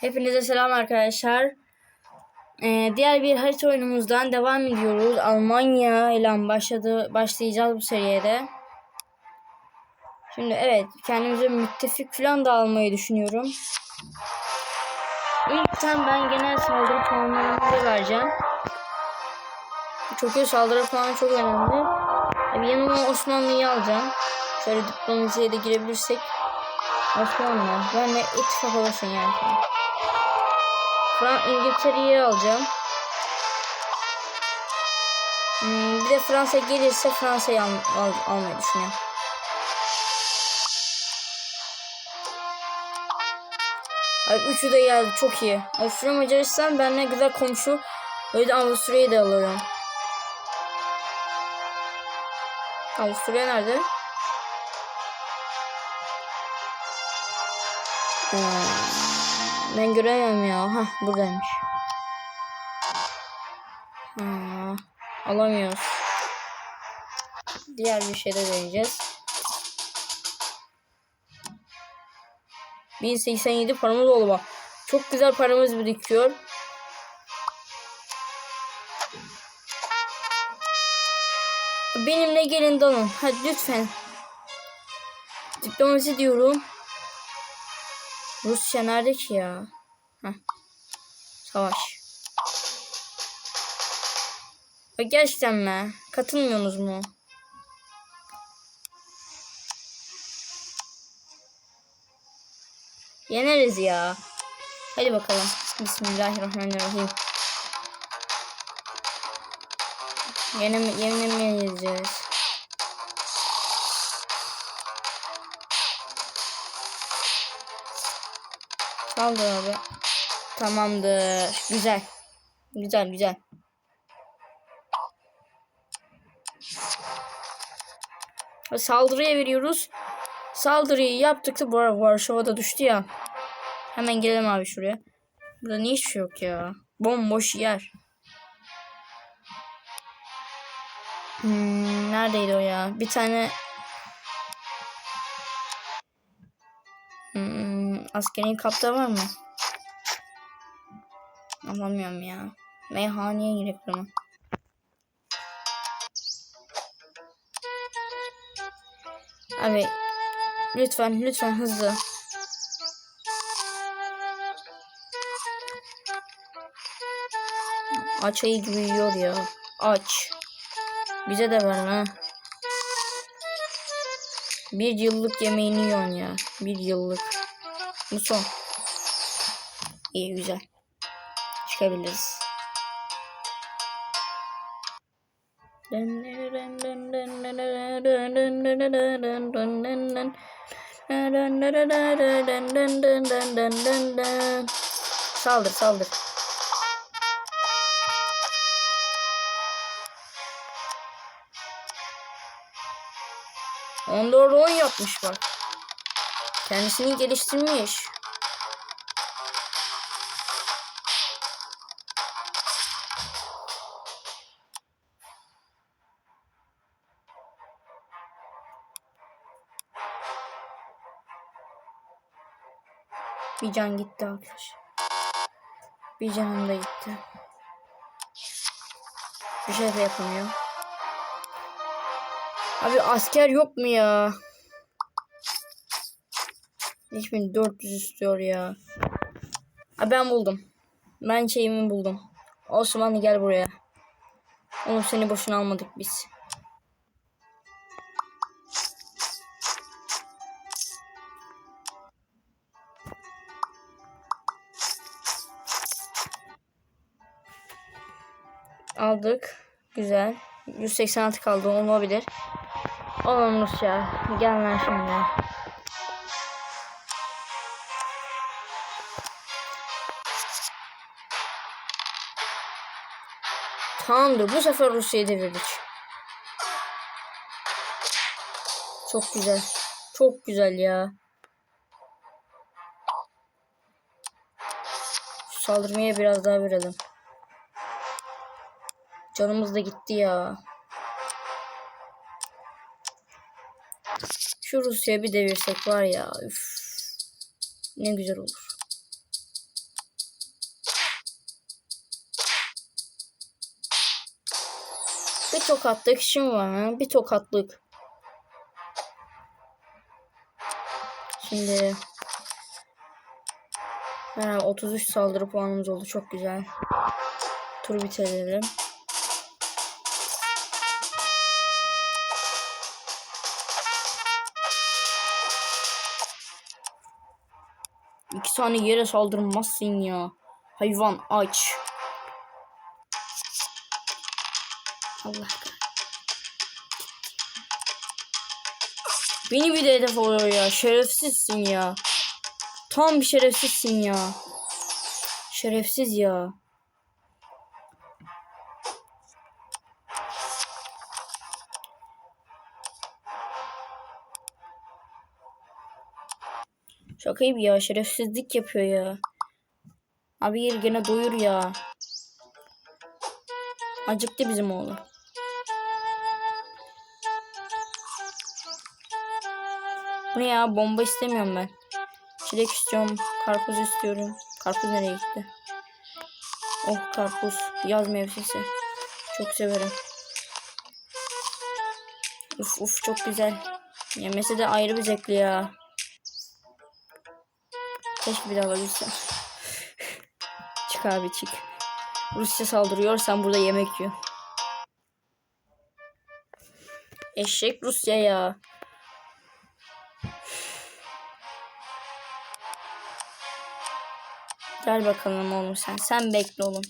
Hepinize selam arkadaşlar. Ee, diğer bir harita oyunumuzdan devam ediyoruz. Almanya ile başladı başlayacağız bu seriyede. Şimdi evet kendimize müttefik falan da almayı düşünüyorum. İlkten ben genel saldırı puanlarını vereceğim. Çok iyi saldırı puanı çok önemli. Abi yanıma Osmanlı'yı alacağım. Şöyle diplomasiye de girebilirsek. Osmanlı. Ben de ittifak olursun yani. Fran İngiltere'yi alacağım. Hmm, bir de Fransa gelirse Fransa'yı al, al, almayı düşünüyorum. Abi üçü de geldi çok iyi. Avusturya Macaristan benimle güzel komşu. O yüzden Avusturya'yı da alıyorum. Avusturya nerede? Ben göremem ya. Hah buradaymış. Ha, alamıyoruz. Diğer bir şeyde deneyeceğiz. 1087 paramız oldu bak. Çok güzel paramız birikiyor. Benimle gelin dalın. Hadi lütfen. Diplomasi diyorum. Rusya nerede ki ya? Heh. Savaş. Gerçekten mi? Katılmıyorsunuz mu? Yeneriz ya. Hadi bakalım. Bismillahirrahmanirrahim. Yine mi, Saldır abi. Tamamdır. Güzel. Güzel güzel. Saldırıya veriyoruz. Saldırıyı yaptık da bu arada Varşova'da düştü ya. Hemen gelelim abi şuraya. Burada niye hiçbir şey yok ya? Bomboş yer. Hmm, neredeydi o ya? Bir tane hmm, askeri kapta var mı? Alamıyorum ya. Meyhaneye girip ama. Abi lütfen lütfen hızlı. Aç ayı gibi yiyor ya. Aç. Bize de ver ha. Bir yıllık yemeğini yiyorsun ya. Bir yıllık. Bu son. İyi güzel. Çıkabiliriz. Saldır saldır. Onda on yapmış bak. Kendisini geliştirmiş. Bir can gitti arkadaş. Bir canım da gitti. Bir şey de yapamıyor. Abi asker yok mu ya? 5400 istiyor ya. Abi ben buldum. Ben şeyimi buldum. Osmanlı gel buraya. Onu seni boşuna almadık biz. Aldık. Güzel. 186 kaldı olabilir. Oğlum Rusya. Gel lan şimdi. Tamamdır. Bu sefer Rusya'yı devirdik. Çok güzel. Çok güzel ya. Saldırmaya biraz daha verelim. Canımız da gitti ya. Şu Rusya bir devirsek var ya. Üf. Ne güzel olur. Bir tokatlık işim var. Bir tokatlık. Şimdi ha, 33 saldırı puanımız oldu. Çok güzel. Tur bitirelim. İki tane yere saldırmazsın ya. Hayvan aç. Allah. Beni bir de hedef oluyor ya. Şerefsizsin ya. Tam bir şerefsizsin ya. Şerefsiz ya. Şaka gibi ya. Şerefsizlik yapıyor ya. Abi yer gene doyur ya. Acıktı bizim oğlum. Bu ne ya? Bomba istemiyorum ben. Çilek istiyorum. Karpuz istiyorum. Karpuz nereye gitti? Oh karpuz. Yaz mevsimi. Çok severim. Uf uf çok güzel. Yemesi de ayrı bir zevkli ya. Keşke bir daha alabilsem. çık abi çık. Rusya saldırıyor sen burada yemek yiyor. Eşek Rusya ya. Gel bakalım oğlum sen. Sen bekle oğlum.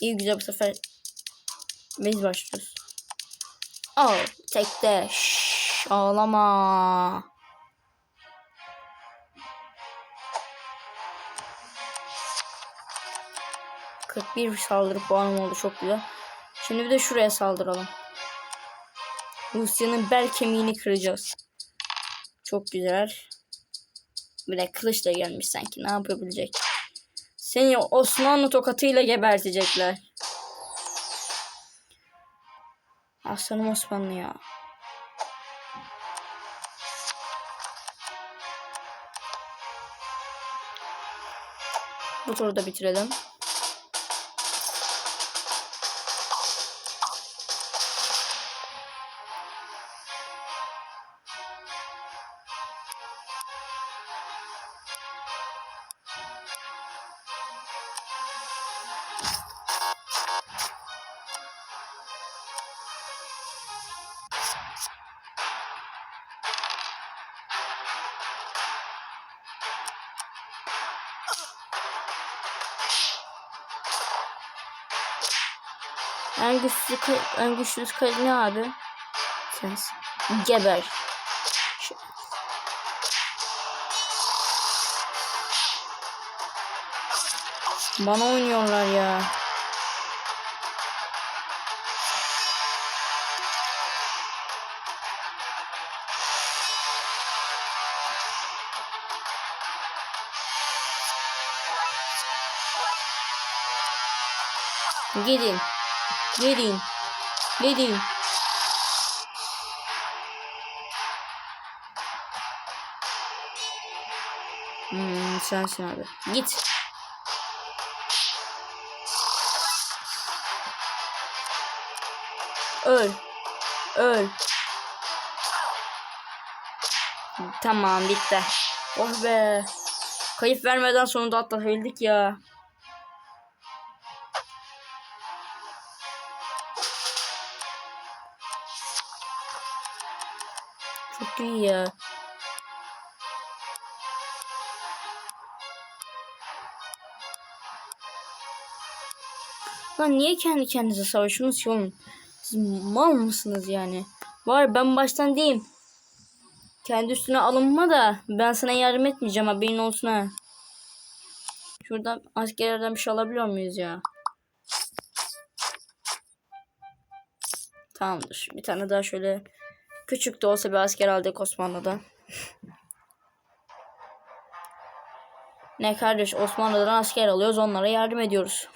İyi güzel bu sefer biz başlıyoruz. Al tekte. Şşş, ağlama. Kırk bir saldırı puanım oldu çok güzel. Şimdi bir de şuraya saldıralım. Rusya'nın bel kemiğini kıracağız. Çok güzel. Bir de kılıçla gelmiş sanki. Ne yapabilecek? Seni Osmanlı tokatıyla gebertecekler. Aslanım Osmanlı ya. Bu turu da bitirelim. En güçlü en güçlü kale ne abi? Sensin. Geber. Şu- Bana oynuyorlar ya. Gidin. Gidin. Gidin. Hmm, sensin abi. Git. Öl. Öl. Tamam bitti. Oh be. Kayıp vermeden sonunda atlatabildik ya. İyi ya. Lan niye kendi kendinize savaşıyorsunuz ki oğlum? Siz mal mısınız yani? Var ben baştan diyeyim. Kendi üstüne alınma da ben sana yardım etmeyeceğim haberin olsun ha. Şuradan askerlerden bir şey alabiliyor muyuz ya? Tamamdır. Bir tane daha şöyle küçük de olsa bir asker aldık Osmanlı'da. Ne kardeş Osmanlı'dan asker alıyoruz onlara yardım ediyoruz.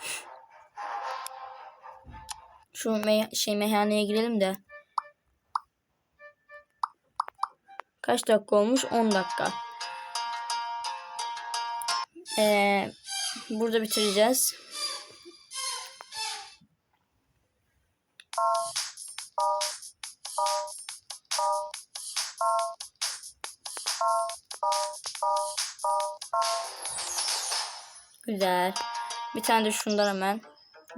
Şu me şey meyhaneye girelim de. Kaç dakika olmuş? 10 dakika. Ee, burada bitireceğiz. Güzel. Bir tane de şundan hemen.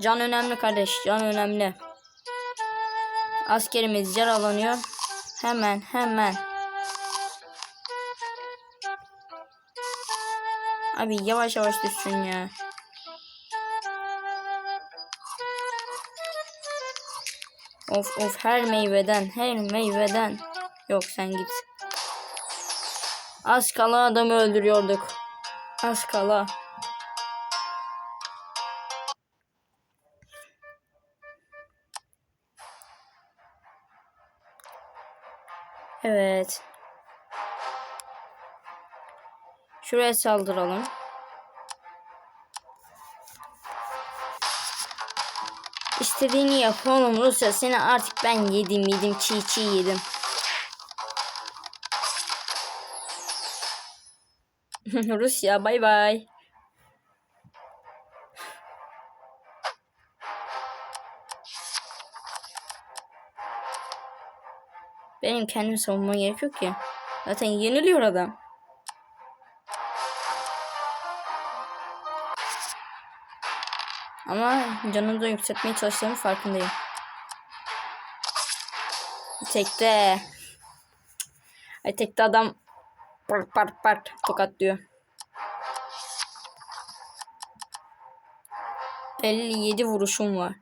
Can önemli kardeş. Can önemli. Askerimiz yaralanıyor. Hemen hemen. Abi yavaş yavaş düşsün ya. Of of her meyveden her meyveden. Yok sen git. Az kala adamı öldürüyorduk. Az kala. Evet. Şuraya saldıralım. İstediğini yap oğlum Rusya. Seni artık ben yedim yedim çiğ çiğ yedim. Rusya bay bay. Benim kendimi savunmama gerek yok ki. Zaten yeniliyor adam. Ama canını da yükseltmeye çalıştığımın farkındayım. Tekte. Ay tekte adam part part part tokatlıyor. 57 vuruşum var.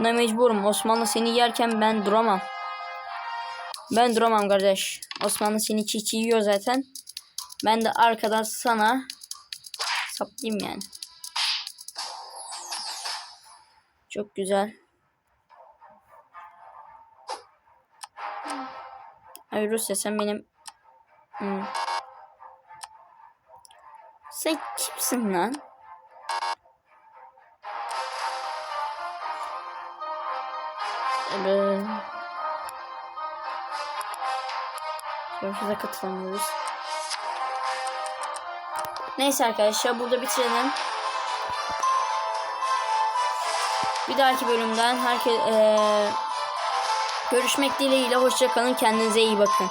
Buna mecburum. Osmanlı seni yerken ben duramam. Ben duramam kardeş. Osmanlı seni çiğ çiğ yiyor zaten. Ben de arkadan sana saplayayım yani. Çok güzel. Ay Rusya sen benim... Hmm. Sen kimsin lan? Evet. Savaşa katılamıyoruz. Neyse arkadaşlar burada bitirelim. Bir dahaki bölümden herkes görüşmek dileğiyle hoşça kalın kendinize iyi bakın.